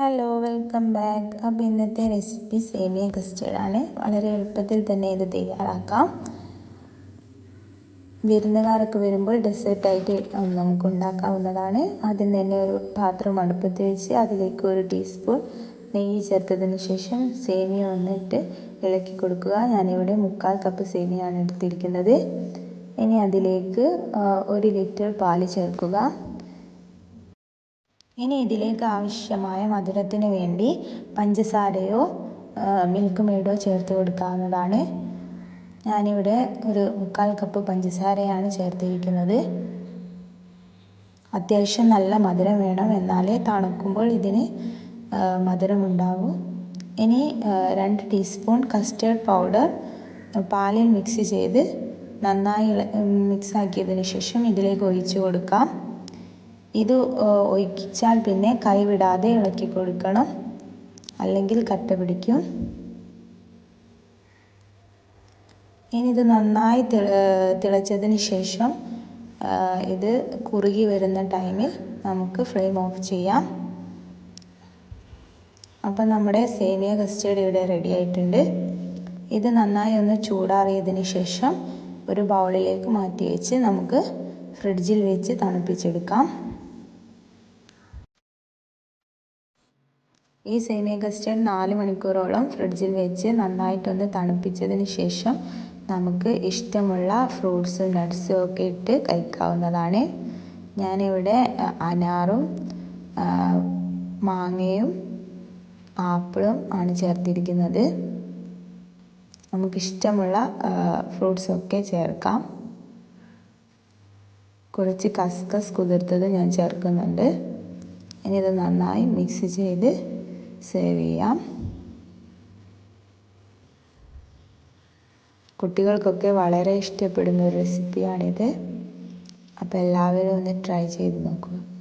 Hello welcome back അപ്പോൾ ഇന്നത്തെ recipe സേമിയ കസ്റ്റേർഡാണ് വളരെ എളുപ്പത്തിൽ തന്നെ ഇത് തയ്യാറാക്കാം. വിരുന്നുകാരൊക്കെ വരുമ്പോൾ ഡെസേർട്ടായിട്ട് നമുക്ക് ഉണ്ടാക്കാവുന്നതാണ്. ആദ്യം തന്നെ ഒരു പാത്രം അടുപ്പത്ത് വെച്ച് അതിലേക്ക് ഒരു ടീസ്പൂൺ നെയ്യ് ചേർത്തതിന് ശേഷം സേമിയ വന്നിട്ട് ഇളക്കി കൊടുക്കുക. ഞാനിവിടെ മുക്കാൽ കപ്പ് സേമിയാണ് എടുത്തിരിക്കുന്നത്. ഇനി അതിലേക്ക് ഒരു ലിറ്റർ പാൽ ചേർക്കുക. ഇനി ഇതിലേക്ക് ആവശ്യമായ മധുരത്തിന് വേണ്ടി പഞ്ചസാരയോ മിൽക്ക് മെയ്ഡോ ചേർത്ത് കൊടുക്കാവുന്നതാണ്. ഞാനിവിടെ ഒരു മുക്കാൽ കപ്പ് പഞ്ചസാരയാണ് ചേർത്തിരിക്കുന്നത്. അത്യാവശ്യം നല്ല മധുരം വേണം എന്നാലേ തണുക്കുമ്പോൾ ഇതിന് മധുരമുണ്ടാകൂ ഇനി രണ്ട് ടീസ്പൂൺ കസ്റ്റേർഡ് പൗഡർ പാലിൽ മിക്സ് ചെയ്ത് നന്നായി മിക്സ് ആക്കിയതിന് ശേഷം ഇതിലേക്ക് ഒഴിച്ചു കൊടുക്കാം. ഇത് ഒഴിച്ചാൽ പിന്നെ കൈവിടാതെ ഇളക്കി കൊടുക്കണം. അല്ലെങ്കിൽ കട്ട പിടിക്കും. ഇനി ഇത് നന്നായി തിളച്ചതിന് ശേഷം ഇത് കുറുകി വരുന്ന ടൈമിൽ നമുക്ക് ഫ്ലെയിം ഓഫ് ചെയ്യാം. അപ്പം നമ്മുടെ സേമിയ കസ്റ്റേർഡ് ഇവിടെ റെഡി ആയിട്ടുണ്ട്. ഇത് നന്നായി ഒന്ന് ചൂടാറിയതിന് ശേഷം ഒരു ബൗളിലേക്ക് മാറ്റി വെച്ച് നമുക്ക് ഫ്രിഡ്ജിൽ വെച്ച് തണുപ്പിച്ചെടുക്കാം. ഈ സേമിയ കസ്റ്റഡ് നാല് മണിക്കൂറോളം ഫ്രിഡ്ജിൽ വെച്ച് നന്നായിട്ടൊന്ന് തണുപ്പിച്ചതിന് ശേഷം നമുക്ക് ഇഷ്ടമുള്ള ഫ്രൂട്ട്സും നട്ട്സും ഒക്കെ ഇട്ട് കഴിക്കാവുന്നതാണ്. ഞാനിവിടെ അനാറും മാങ്ങയും ആപ്പിളും ആണ് ചേർത്തിരിക്കുന്നത്. നമുക്കിഷ്ടമുള്ള ഫ്രൂട്ട്സൊക്കെ ചേർക്കാം. കുറച്ച് കസ്കസ് കുതിർത്തത് ഞാൻ ചേർക്കുന്നുണ്ട്. ഇനി ഇത് നന്നായി മിക്സ് ചെയ്ത് സേവ് ചെയ്യാം. കുട്ടികൾക്കൊക്കെ വളരെ ഇഷ്ടപ്പെടുന്ന ഒരു റെസിപ്പിയാണിത് അപ്പോൾ എല്ലാവരും ഒന്ന് ട്രൈ ചെയ്ത് നോക്കുക.